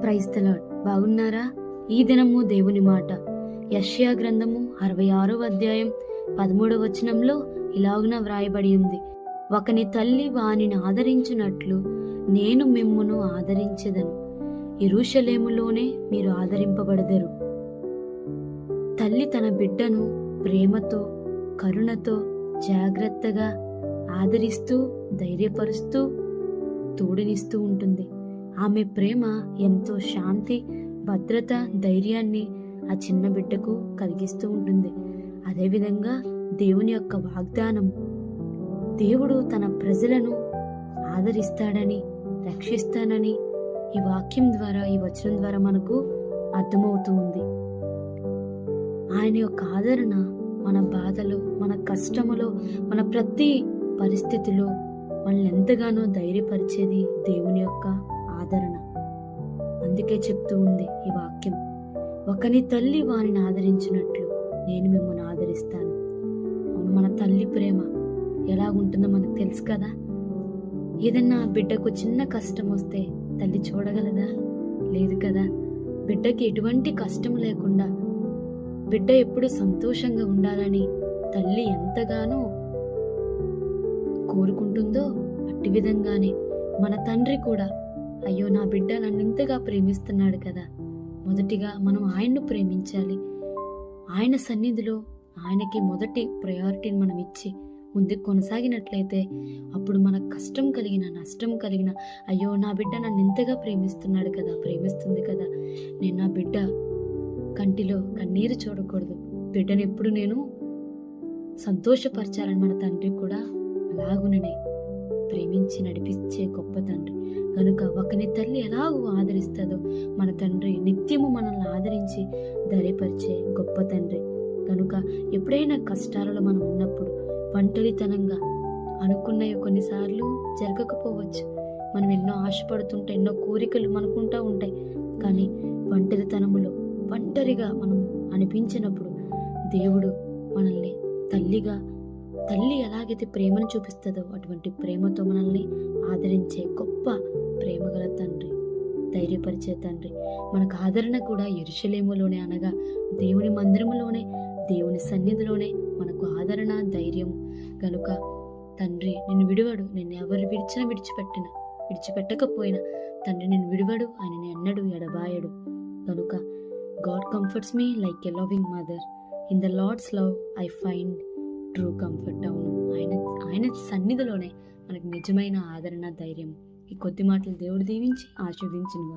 క్రైస్తలాడ్ బాగున్నారా? ఈ దినము దేవుని మాట. యష్యా గ్రంథము అరవై ఆరో అధ్యాయం పదమూడవ వచనంలో ఇలాగున వ్రాయబడి ఉంది. ఒకని తల్లి వానిని ఆదరించినట్లు నేను మిమ్మును ఆదరించదను. ఇరుషలేములోనే మీరు ఆదరింపబడదరు. తల్లి తన బిడ్డను ప్రేమతో కరుణతో జాగ్రత్తగా ఆదరిస్తూ ధైర్యపరుస్తూ తోడునిస్తూ ఉంటుంది. ఆమె ప్రేమ ఎంతో శాంతి భద్రత ధైర్యాన్ని ఆ చిన్న బిడ్డకు కలిగిస్తూ ఉంటుంది. అదేవిధంగా దేవుని యొక్క వాగ్దానం దేవుడు తన ప్రజలను ఆదరిస్తాడని రక్షిస్తానని ఈ వాక్యం ద్వారా ఈ వచనం ద్వారా మనకు అర్థమవుతూ ఉంది. ఆయన యొక్క ఆదరణ మన బాధలో మన కష్టములో మన ప్రతి పరిస్థితిలో మనల్ని ఎంతగానో ధైర్యపరిచేది దేవుని యొక్క ఆదరణ. అందుకే చెప్తూ ఉంది ఈ వాక్యం. ఒకని తల్లి వారిని ఆదరించినట్లు నేను మిమ్మల్ని ఆదరిస్తాను. అవును మన తల్లి ప్రేమ ఎలా ఉంటుందో మనకు తెలుసు కదా. ఏదన్నా బిడ్డకు చిన్న కష్టం వస్తే తల్లి చూడగలదా? లేదు కదా. బిడ్డకి ఎటువంటి కష్టం లేకుండా బిడ్డ ఎప్పుడు సంతోషంగా ఉండాలని తల్లి ఎంతగానో కోరుకుంటుందో అట్టి విధంగానే మన తండ్రి కూడా అయ్యో నా బిడ్డ నన్ను ఇంతగా ప్రేమిస్తున్నాడు కదా. మొదటిగా మనం ఆయన్ను ప్రేమించాలి. ఆయన సన్నిధిలో ఆయనకి మొదటి ప్రయారిటీని మనం ఇచ్చి ముందుకు కొనసాగినట్లయితే అప్పుడు మనకు కష్టం కలిగిన నష్టం కలిగిన అయ్యో నా బిడ్డ నన్ను ఇంతగా ప్రేమిస్తున్నాడు కదా ప్రేమిస్తుంది కదా. నేను నా బిడ్డ కంటిలో కన్నీరు చూడకూడదు. బిడ్డను ఎప్పుడు నేను సంతోషపరచాలని మన తండ్రి కూడా అలాగుననే ప్రేమించి నడిపించే గొప్ప తండ్రి. కనుక ఒకని తల్లి ఎలాగూ ఆదరిస్తుందో మన తండ్రి నిత్యము మనల్ని ఆదరించి ధైర్యపరిచే గొప్ప తండ్రి. కనుక ఎప్పుడైనా కష్టాలలో మనం ఉన్నప్పుడు ఒంటరితనంగా అనుకున్నవి కొన్నిసార్లు జరగకపోవచ్చు. మనం ఎన్నో ఆశపడుతుంటే ఎన్నో కోరికలు మనకుంటా ఉంటాయి. కానీ ఒంటరితనములో ఒంటరిగా మనం అనిపించినప్పుడు దేవుడు మనల్ని తల్లిగా తల్లి ఎలాగైతే ప్రేమను చూపిస్తుందో అటువంటి ప్రేమతో మనల్ని ఆదరించే గొప్ప ప్రేమగల తండ్రి ధైర్యపరిచే తండ్రి. మనకు ఆదరణ కూడా ఎరుషలేములోనే అనగా దేవుని మందిరములోనే దేవుని సన్నిధిలోనే మనకు ఆదరణ ధైర్యం గనుక తండ్రి నిన్ను విడివడు నిన్ను ఎవరు విడిచిన విడిచిపెట్టిన విడిచిపెట్టకపోయినా తండ్రి నిన్ను విడివడు ఆయన ఎన్నడు ఎడబాయడు. కనుక God comforts me like a loving mother. In the Lord's love I find true comfort అవును. ఆయన ఆయన సన్నిధిలోనే మనకు నిజమైన ఆదరణ ధైర్యం ఈ కొద్ది మాటలు దేవుడు దీవించి ఆశీర్వదించినగా